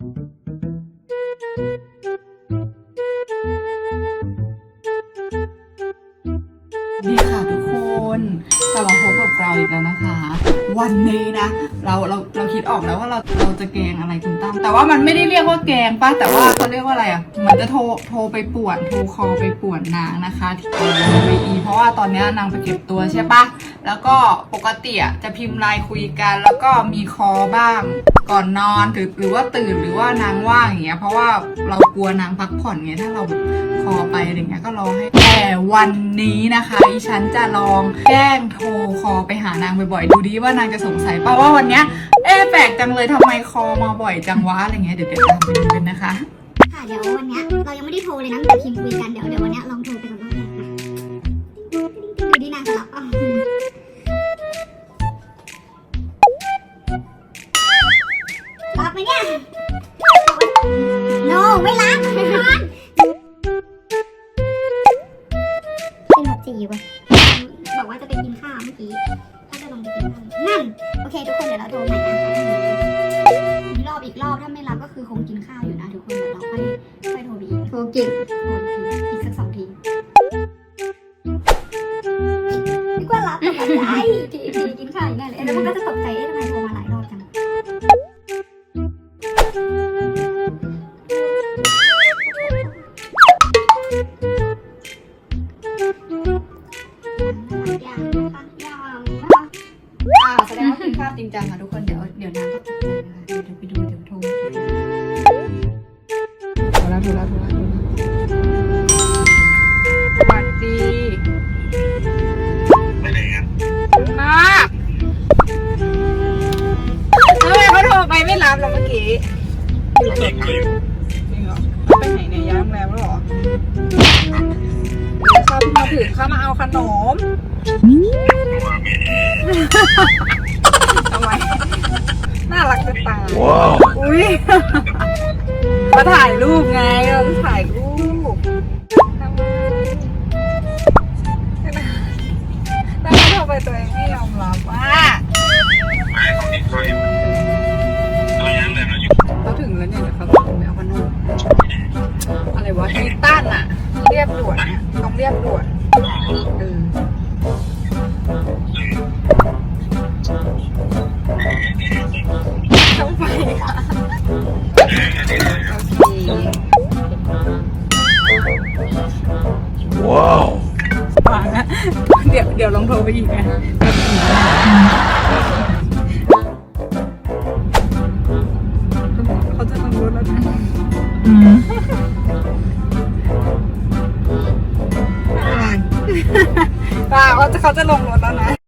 ดีค่ะทุกคนกลับมาพบกับเราอีกแล้วนะคะ วันนี้นะ เราเราเราคิดออกแล้วว่าเราเราจะแกงอะไรคุณตั้มแต่ว่ามันไม่ได้เรียกว่าแกงป้าแต่ว่าเขาเรียกว่าอะไรอะเหมือนจะโทรโทรไปป่วนโทรคอไปป่วนนางนะคะที่เอวีเพราะว่าตอนนี้นางไปเก็บตัวใช่ปะแล้วก็ปกติอะจะพิมพ์ไลน์คุยกัน แล้วก็มีคอบ้างก่อนนอนหรือหรือว่าตื่นหรือว่านางว่างอย่างเงี้ยเพราะว่าเรากลัวนางพักผ่อนไงถ้าเราคอไปอะไรเงี้ยก็รอให้แต่วันนี้นะคะอีฉันจะลองแกล้งโทรคอไปหานางบ่อยๆดูดิว่านางจะสงสัยป่ะว่าวันเนี้ยเอ๊ะแปลกจังเลยทำไมคอมาบ่อยจังวะอะไรเงี้ยเดี๋ยวเดี๋ยวตามไปดูกันนะคะ ค่ะเดี๋ยววันเนี้ยเรายังไม่ได้โทรเลยนะแต่พิมพ์คุยกันเดี๋ยวเดี๋ยววันเนี้ยลองโทรไปก่อนนะดูดีนางจะรับอะรับไหมเนี่ย ว่ารับตกใจทีทีกินข้าวอย่างเงี้ยเลยแล้วมันก็จะตกใจเอ๊ะทำไมโทรมาหลายรอบจังยังนะคะยังนะคะอ่าแสดงว่ากินข้าวจริงจังค่ะทุกคนเดี๋ยวเดี๋ยวนางก็ตกใจนะคะเดี๋ยวไปดูเดี๋ยวโทรมาโทรแล้วโทรแล้วโทร ทรไปไม่รับเราเมื่อกี้เด็กอยู่จริงเหรอไปไหนเนี่ยย้ายโรงแรมแล้วเหรอชอบมาถึงเข้ามาเอาขนมทำไมน่ารักจะตายว้าวอุ้ยมาถ่ายรูปไงเราจะถ่ายรูปทำไมแล้วก็ทำไมตัวเองไม่ยอมรับว่าไม่ของนี่ก็อยู่เรายังแต่ เราอยู่เขาถึงแล้วเนี่ยเดี๋ยวเขาต้องไปเอาขนมอะไรวะฮิตตันอะเรียบด่วนอะต้องเรียบด่วนเออต้องไปค่ะโอเคว้าววางนะเดี๋ยวเดี๋ยวลองโทรไปอีกนะเขาจะ ป่าเขาจะเขาจะลงรถแล้วนะ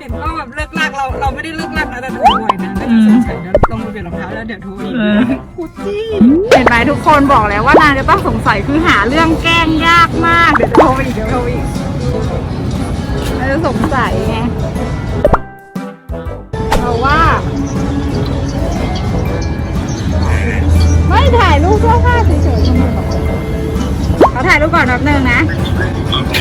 เห็นว่าแบบเลิกลากเราเราไม่ได้เลิกลากนะแต่โทรบ่อยนะก็จะสงสัยเดี๋ยวลงไปเปลี่ยนรองเท้าแล้วเดี๋ยวโทรอีกพูจี้เห็นไหมทุกคนบอกแล้วว่านางจะต้องสงสัยคือหาเรื่องแกล้งยากมากเดี๋ยวโทรอีกเดี๋ยวโทรอีกเราจะสงสัยไงเราว่าไม่ถ่ายรูปเสื้อผ้าเฉยๆทำไมอเขาถ่ายรูปก่อนแป๊บนึงนะ โอเค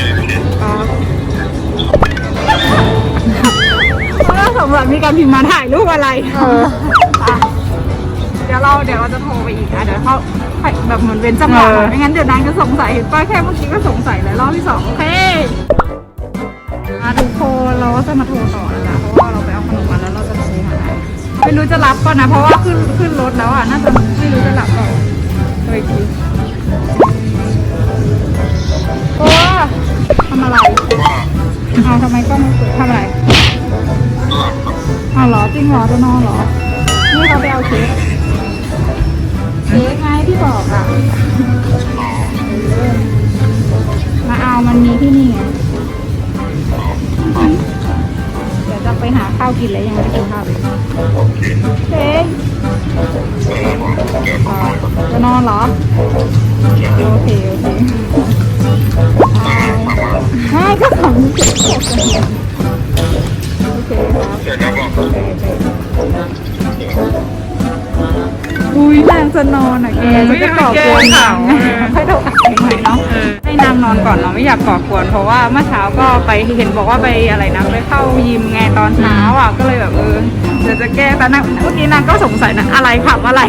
โอเคอ๋อเพราะว่าสมมติมีการพิมพ์มาถ่ายรูปอะไรอะเดี๋ยวเราเดี๋ยวเราจะโทรไปอีกอะเดี๋ยวเขาแบบเหมือนเว้นจังหวะหน่อยไม่งั้นเดี๋ยวนางจะสงสัยเห็นป้าแค่เมื่อกี้ก็สงสัยแล้วรอบที่สองโอเคมาทุกคนเราก็จะมาโทรต่อแล้วนะเพราะว่าเราไปเอาขนมมาแล้วเราจะโทรหาไม่รู้จะรับก่อนนะเพราะว่าขึ้นขึ้นรถแล้วอะน่าจะไม่รู้จะหลับเปล่าโดยทีโอ้ทำอะไรเอาทำไมกล้องไม่เปิดทำอะไร เอเหรอจริงเหรอจะนอนเหรอ นี่เขาไปเอาเค้กเค้กไงที่บอกอะ มาเอามันมีที่นี่ไงเดี๋ยวจะไปหาข้าวกินแล้วยังไม่กินข้าวเลยเคเอ๊ะเออบอกจะนอนเหรอ อนอะแกจะก่อกวนเขาให้เราอัดเพลงใหม่เนาะให้นางนอนก่อนเนาะไม่อยากก่อกวนเพราะว่าเมื่อเช้าก็ไปเห็นบอกว่าไปอะไรนะไปเข้ายิมไงตอนเช้าอะก็เลยแบบเออเดี๋ยวจะแก้แต่นางเมื่อกี้นางก็สงสัยนะอะไรขับอะไร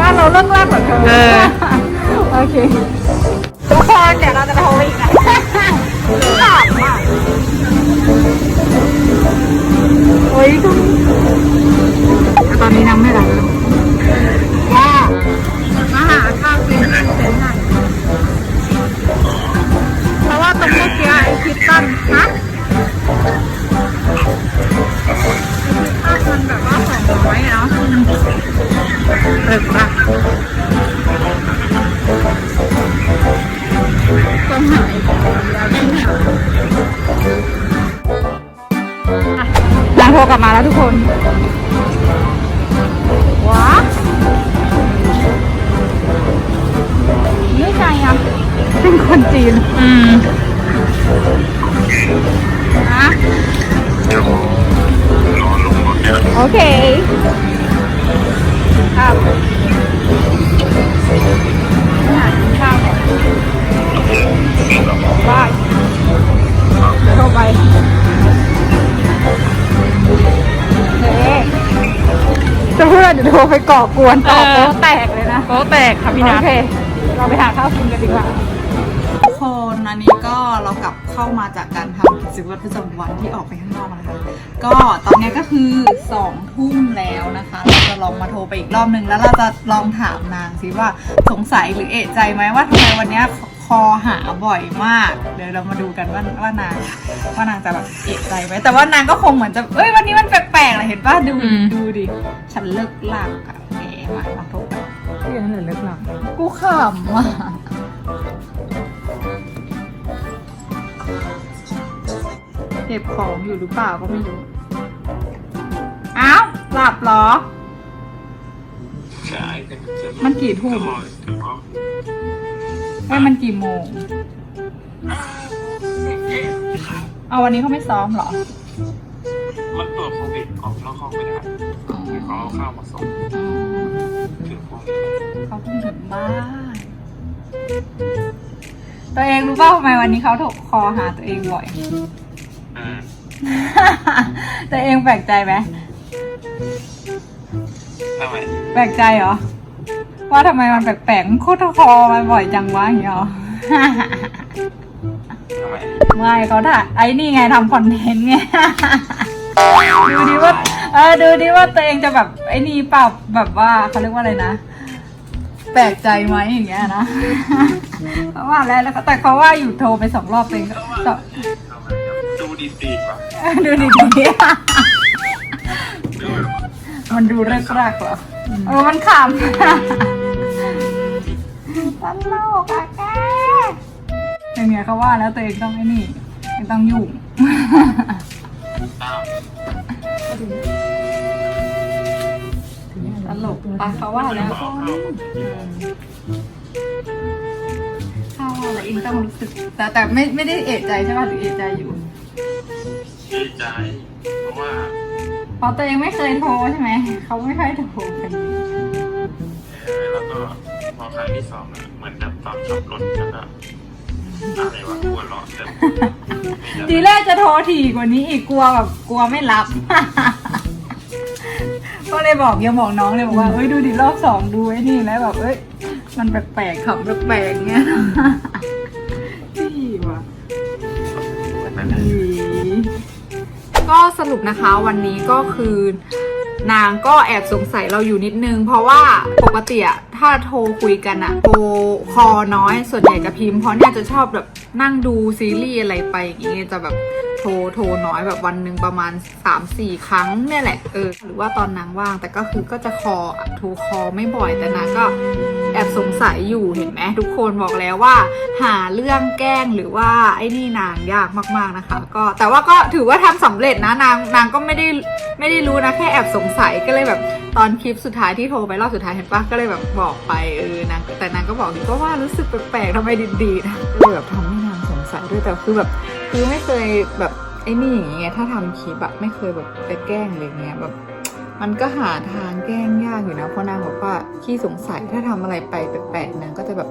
ว่าเราเลิกลากกว่าเธอโอเคทุกคนเดี๋ยวเราจะโทรอีกนะขับอะโอ้ย ลับมาแล้วทุกคนว้านี่ใครอะเป็นคนจีน อืมอะโอเค ครับหากินข้าวก่อนบ้ายเดี๋ยวโทรไป เดี๋ยวโทรไปก่อกวนต่อโป๊ะแตกเลยนะโต๊ะแตกค่ะพี่นัโอทเคเราไปหาข้าวกินกันดีกว่าทุกคนอันนี้ก็เรากลับเข้ามาจากการทำกิจวัตรประจำวันที่ออกไปข้างนอกมานะคะ ก็ตอนนี้ก็คือสองทุ่มแล้วนะคะ เราจะลองมาโทรไปอีกรอบนึงแล้วเราจะลองถามนางสิว่าสงสัยหรือเอะใจไหมว่าทำไมวันเนี้ย คอหาบ่อยมาก เดี๋ยวเรามาดูกันว่าว่านางว่านางจะแบบเอะใจไหมแต่ว่านางก็คงเหมือนจะเอ้ยวันนี้มันแปลกๆเลยเห็นป่ะดูดูดิฉันเลิกลากอะแกมามาโทรไปที่นั่นเหลือเล็กหลังกูขำอะเก็บของอยู่หรือเปล่าก็ไม่รู้อ้าวหลับเหรอใช่มันกี่ทุ่มเอ้ยมันกี่โมง เอาวันนี้เขาไม่ซ้อมเหรอ มันตรวจโควิดออกนอกห้องไม่ได้อ๋อเดี๋ยวเขาเอาข้าวมาส่งถึงพวกนี้เขาเพิ่งถึงบ้าน ตัวเองรู้ป่าทำไมวันนี้เขาถกคอหาตัวเองบ่อย อืมตัวเองแปลกใจไหมทำไม แปลกใจเหรอ ว่าทำไมมันแปลกๆมันโคตรคอมันบ่อยจังวะอย่างเงี้ยเหรอ ทำไมไม่เขาถ่ายไอ้นี่ไงทำคอนเทนต์ไง ดูดิว่าเออดูดิว่าตัวเองจะแบบไอ้นี่เปล่าแบบว่าเขาเรียกว่าอะไรนะ แปลกใจไหมอย่างเงี้ยนะ เพราะว่าแล้วแล้วก็แต่เขาว่าอยู่โทรไปสองรอบเองก็สองทำไมดูดีดีกว่าดูดิดิดูแบบมันดูเริกรักเหรอเออมันขำ ตลกอะแกอย่างเงี้ยเขาว่าแล้วตัวเองต้องไอ้นี่ไม่ต้องยุ่งอ้าวตลกปะเขาว่าแล้วเอาข้าวเขาว่าแล้วเองต้องรู้สึก แต่แต่ไม่ไม่ได้เอะใจใช่ป่ะหรือเอะใจอยู่ดีใจ เพราะว่าเพราะตัวเองไม่เคยโทรใช่ไหม เขาไม่ค่อยโทรกัน เออแล้วก็พอครั้งที่สองอะเห มือนแบบตอนขับรถแล้วก็อะไรวะกลัวหลอนแต่ไม่ทีแรกจะโทรถี่กว่านี้อีกกลัวแบบกลัวไม่รับ ก็เลยบอกยังบอกน้องเลยบอกว่าเอ้ยดูดิรอบสองดูไอ้นี่แล้วแบบเอ้ย มันแปลกๆขับแปลกๆเงี้ยที่ว่ะนั่นแหละก็สรุปนะคะวันนี้ก็คือ นางก็แอบสงสัยเราอยู่นิดนึง เพราะว่าปกติอะถ้าโทรคุยกันอะโทรคอน้อยส่วนใหญ่จะพิมพ์เพราะเนี่ยจะชอบแบบนั่งดูซีรีส์อะไรไปอย่างเงี้ยจะแบบ รโทรน้อยแบบวันหนึ่งประมาณ 3-4 ครั้งเนี่ยแหละเออหรือว่าตอนนางว่าง แต่ก็คือก็จะคอโทรคอไม่บ่อยแต่นางก็แอบสงสัยอยู่เห็นไหมทุกคนบอกแล้วว่า หาเรื่องแกล้งหรือว่าไอ้นี่นางยากมากๆนะคะ ก็แต่ว่าก็ถือว่าทำสำเร็จนะนางนางก็ไม่ได้ไม่ได้รู้นะแค่แอบสงสัยก็เลยแบบตอนคลิปสุดท้ายที่โทรไปรอบสุดท้ายเห็นปะก็เลยแบบบอกไปเออนางแต่นางก็บอกอยู่ก็ว่ารู้สึกแปลกๆทำไมดีๆนะก็เลยแบบทำให้นางสงสัยด้วยแต่คือแบบ คือไม่เคยแบบไอ้นี่อย่างเงี้ยถ้าทำคลิปแบบไม่เคยแบบไปแกล้งอะไรเงี้ยแบบ มันก็หาทางแกล้งยากอยู่นะเพราะนางบอกว่าขี้สงสัยถ้าทำอะไรไปแปลกๆนางก็จะแบบ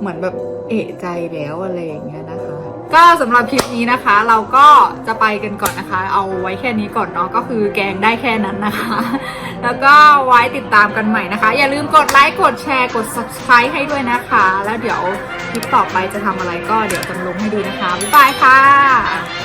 เหมือนแบบเอะใจแล้วอะไรอย่างเงี้ยนะคะ ก็สำหรับคลิปนี้นะคะ เราก็จะไปกันก่อนนะคะ เอาไว้แค่นี้ก่อนเนาะก็คือแกงได้แค่นั้นนะคะ แล้วก็ไว้ติดตามกันใหม่นะคะ อย่าลืมกดไลค์กดแชร์กด subscribe ให้ด้วยนะคะ แล้วเดี๋ยว คลิปต่อไปจะทำอะไรก็เดี๋ยวจำลงให้ดูนะคะ บ๊ายบายค่ะ